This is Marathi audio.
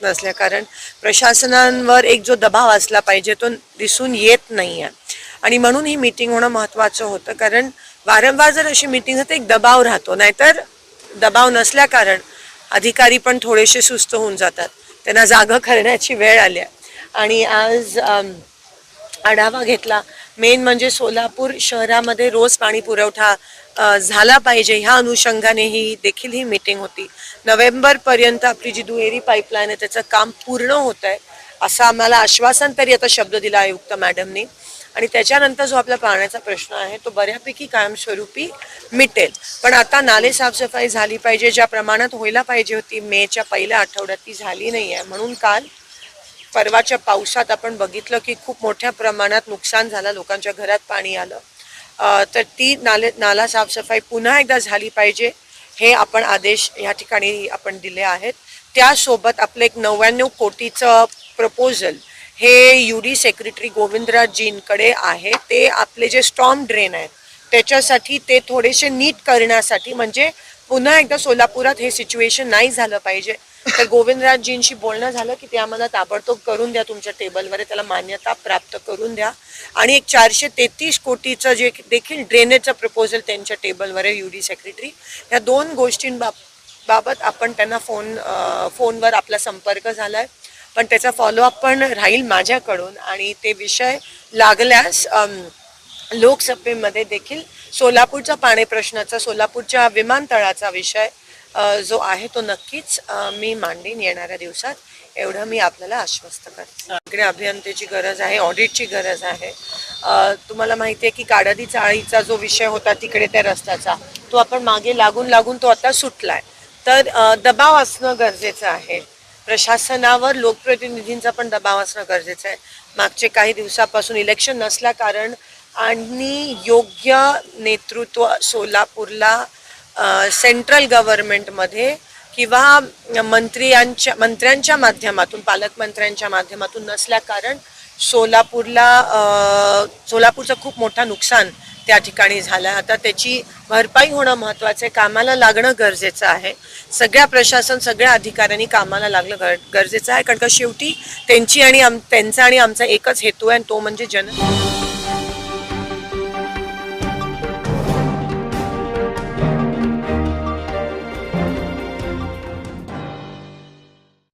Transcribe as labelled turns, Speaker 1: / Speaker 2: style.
Speaker 1: नसल्या कारण प्रशासनांवर एक जो दबाव असला पाहिजे तो दिसून येत नाही आहे आणि म्हणून ही मीटिंग होणं महत्त्वाचं होतं. कारण वारंवार जर अशी मीटिंग होते एक दबाव राहतो. नाहीतर दबाव नसल्या कारण अधिकारी पण थोडेसे सुस्त होऊन जातात. त्यांना जागं करण्याची वेळ आली आहे. आणि आज आढावा घेतला. मेन म्हणजे सोलापूर शहरामध्ये रोज पाणी पुरवठा झाला पाहिजे. ह्या अनुषंगाने ही देखील ही मीटिंग होती. नोव्हेंबरपर्यंत आपली जी दुहेरी पाईपलाईन आहे त्याचं काम पूर्ण होत आहे असं आम्हाला आश्वासन तरी आता शब्द दिला आयुक्त मॅडमनी आणि त्याच्यानंतर जो आपला पाण्याचा प्रश्न आहे तो बऱ्यापैकी कायमस्वरूपी मिटेल. पण आता नाले साफसफाई झाली पाहिजे ज्या प्रमाणात व्हायला पाहिजे होती मेच्या पहिल्या आठवड्यात ती झाली नाही आहे म्हणून काल परवाच्या पावसात आपण बघितलं की खूप मोठ्या प्रमाणात नुकसान झालं लोकांच्या घरात पाणी आलं. तर ती नाले नाला साफसफाई पुन्हा एकदा झाली पाहिजे हे आपण आदेश या ठिकाणी आपण दिले आहेत. त्यासोबत आपलं एक नव्याण्णव कोटीचं प्रपोजल हे यू डी सेक्रेटरी गोविंदराजजींकडे आहे. ते आपले जे स्टॉम ड्रेन आहेत त्याच्यासाठी ते थोडेसे नीट करण्यासाठी म्हणजे पुन्हा एकदा सोलापुरात हे सिच्युएशन नाही झालं पाहिजे. तर गोविंदराजजींशी बोलणं झालं की ते आम्हाला ताबडतोब करून द्या तुमच्या टेबलवर त्याला मान्यता प्राप्त करून द्या. आणि एक चारशे तेहतीस कोटीचं जे देखील ड्रेनेजचं प्रपोजल त्यांच्या टेबलवर आहे यू डी सेक्रेटरी ह्या दोन गोष्टींबाब बाबत आपण त्यांना फोन फोनवर आपला संपर्क झाला आहे पण त्याचा फॉलोअप पण राहील माझ्याकडून. आणि ते विषय लागल्यास लोकसभेमध्ये देखील सोलापूरचा पाणी प्रश्नाचा सोलापूरच्या विमानतळाचा विषय जो आहे तो नक्कीच मी मांडीन येणाऱ्या दिवसात. एवढं मी आपल्याला आश्वस्त करते. इकडे अभियंतेची गरज आहे ऑडिटची गरज आहे. तुम्हाला माहिती आहे की काडदी चाळीचा जो विषय होता तिकडे त्या रस्त्याचा तो आपण मागे लागून लागून तो आता सुटलाय. तर दबाव असणं गरजेचं आहे. प्रशासनावर लोकप्रतिनिधींचा पण दबाव असणं गरजेचं आहे. मागचे काही दिवसापासून इलेक्शन नसल्या कारण आणि योग्य नेतृत्व सोलापूरला सेंट्रल गव्हर्नमेंटमध्ये किंवा मंत्र्यांच्या मंत्र्यांच्या माध्यमातून पालकमंत्र्यांच्या माध्यमातून नसल्या कारण सोलापूरला सोलापूरचं खूप मोठं नुकसान त्या ठिकाणी झालं. आता त्याची भरपाई होणं महत्त्वाचं आहे. कामाला लागणं गरजेचं आहे. सगळ्या प्रशासन सगळ्या अधिकाऱ्यांनी कामाला लागलं गर गरजेचं आहे. कारण का शेवटी त्यांची आणि आम त्यांचा आणि आमचा एकच हेतू आहे आणि तो म्हणजे जन